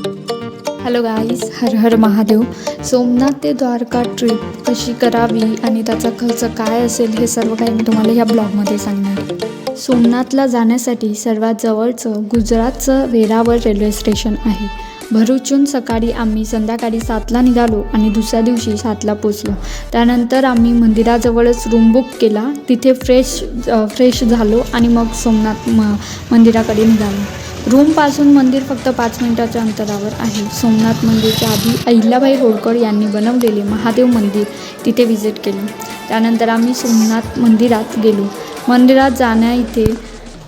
Hello guys हर हर महादेव. सोमनाथ ते Dwarka trip कशी करावी आणि त्याचा खर्च काय असेल हे सर्व काही मी तुम्हाला ह्या ब्लॉगमध्ये सांगणार सोमनाथला जाण्यासाठी सर्वात जवळचं गुजरातचं वेरावळ रेल्वे स्टेशन आहे. भरूचहून सकाळी आम्ही संध्याकाळी सातला निघालो आणि दुसऱ्या दिवशी सातला पोचलो. त्यानंतर आम्ही मंदिराजवळच रूम बुक केला. तिथे फ्रेश फ्रेश झालो आणि मग सोमनाथ म मंदिराकडे निघालो. रूमपासून मंदिर फक्त पाच मिनिटाच्या अंतरावर आहे. सोमनाथ मंदिरच्या आधी अहिल्याबाई होळकर यांनी बनवलेले महादेव मंदिर तिथे व्हिजिट केले. त्यानंतर आम्ही सोमनाथ मंदिरात गेलो. मंदिरात जाण्या इथे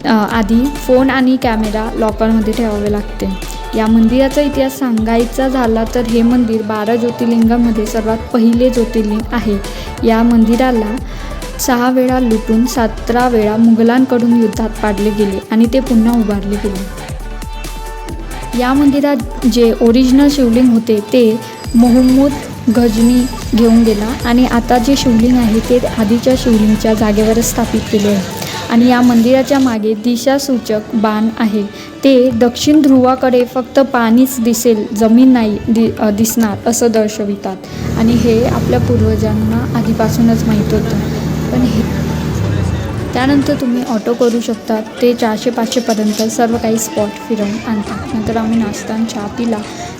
आधी फोन आणि कॅमेरा लॉकरमध्ये ठेवावे लागते. या मंदिराचा इतिहास सांगायचा झाला तर हे मंदिर बारा ज्योतिर्लिंगामध्ये सर्वात पहिले ज्योतिर्लिंग आहे. या मंदिराला सहा वेळा लुटून सतरा वेळा मुघलांकडून युद्धात पाडले गेले आणि ते पुन्हा उभारले गेले. या मंदिरात जे ओरिजिनल शिवलिंग होते ते मोहम्मद गजनी घेऊन गेला आणि आता जे शिवलिंग आहे ते आधीच्या शिवलिंगच्या जागेवरच स्थापित केले आहे. आणि या मंदिराच्या मागे दिशासूचक बाण आहे. ते दक्षिण ध्रुवाकडे फक्त पाणीच दिसेल जमीन नाही दि दिसणार असं दर्शवितात. आणि हे आपल्या पूर्वजांना आधीपासूनच माहीत होतं. पण हे त्यानंतर तुम्ही ऑटो करू शकता. ते चारशे पाचशेपर्यंत सर्व काही स्पॉट फिरवून आणतात नंतर आम्ही नाश्ता चहा पिला.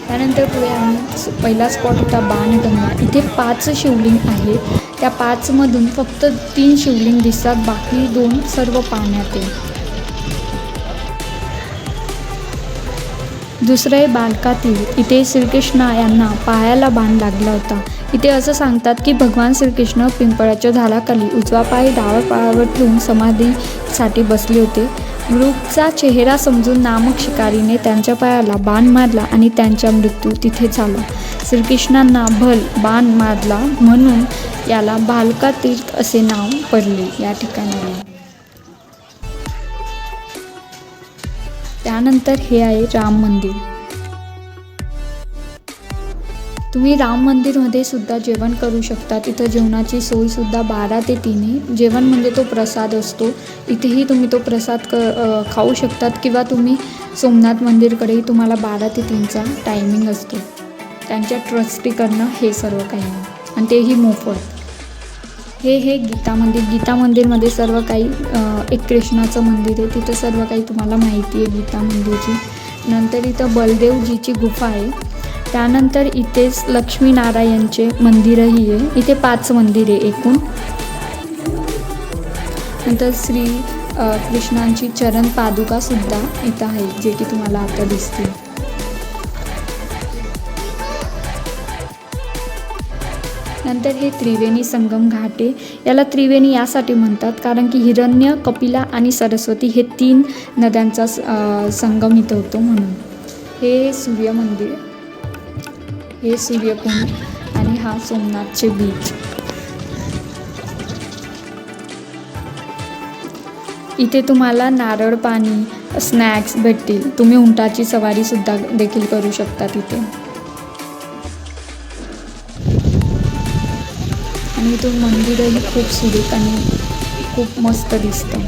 त्यानंतर पुढे आम्ही पहिला स्पॉट होता बाणगंगा. इथे पाच शिवलिंग आहे. त्या पाचमधून फक्त तीन शिवलिंग दिसतात. बाकी दोन सर्व पाण्यात आहे. दुसरं आहे बालकातील इथे श्रीकृष्ण यांना पायाला बाण लागला होता. इथे असं सांगतात की भगवान श्रीकृष्ण पिंपळाच्या झाडाखाली उजवा पाय डाव्या पायावर ठेवून समाधीसाठी बसले होते. मृगचा चेहरा समजून नामक शिकारीने त्यांच्या पायाला बाण मारला आणि त्यांचा मृत्यू तिथे झाला. श्रीकृष्णांना भल बाण मारला म्हणून याला बालकातीर्थ असे नाव पडले. या ठिकाणाला त्यानंतर हे आहे राम मंदिर. तुम्ही राम मंदिरमध्ये सुद्धा जेवण करू शकता. तिथं जेवणाची सोयसुद्धा बारा ते तीन आहे. जेवण म्हणजे तो प्रसाद असतो. इथेही तुम्ही तो प्रसाद क खाऊ शकतात किंवा तुम्ही सोमनाथ मंदिरकडेही तुम्हाला बारा ते तीनचा टायमिंग असतो. त्यांच्या ट्रस्टीकडनं हे सर्व काही. आणि तेही मोफत. हे हे गीता मंदिर गीता मंदिरमध्ये सर्व काही एक कृष्णाचं मंदिर आहे. तिथं सर्व काही तुम्हाला माहिती आहे गीता मंदिरची. नंतर इथं बलदेवजीची गुफा आहे. त्यानंतर इथेच लक्ष्मीनारायणचे मंदिरही आहे. इथे पाच मंदिर आहे एकूण. नंतर श्री कृष्णांची चरण पादुकासुद्धा इथं आहे जे की तुम्हाला आता दिसतील. नंतर हे त्रिवेणी संगम घाट आहे याला त्रिवेणी यासाठी म्हणतात कारण की हिरण्य कपिला आणि सरस्वती हे तीन नद्यांचा स- संगम इथं होतो म्हणून. हे सूर्य मंदिर हे सूर्यकुंड आणि हा सोमनाथचे बीच. इथे तुम्हाला नारळ पाणी स्नॅक्स भेटतील. तुम्ही उंटाची सवारीसुद्धा देखील करू शकता तिथे. आणि तो मंदिरही खूप सुरेख आणि खूप मस्त दिसतं.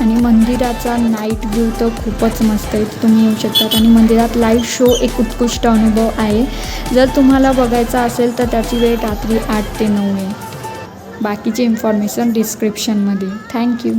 आणि मंदिराचा नाईट व्ह्यू तर खूपच मस्त आहे. तुम्ही येऊ शकतात. आणि मंदिरात लाईव्ह शो एक उत्कृष्ट अनुभव आहे. जर तुम्हाला बघायचा असेल तर त्याची वेळ रात्री आठ ते नऊ आहे. बाकीची इन्फॉर्मेशन डिस्क्रिप्शनमध्ये थँक्यू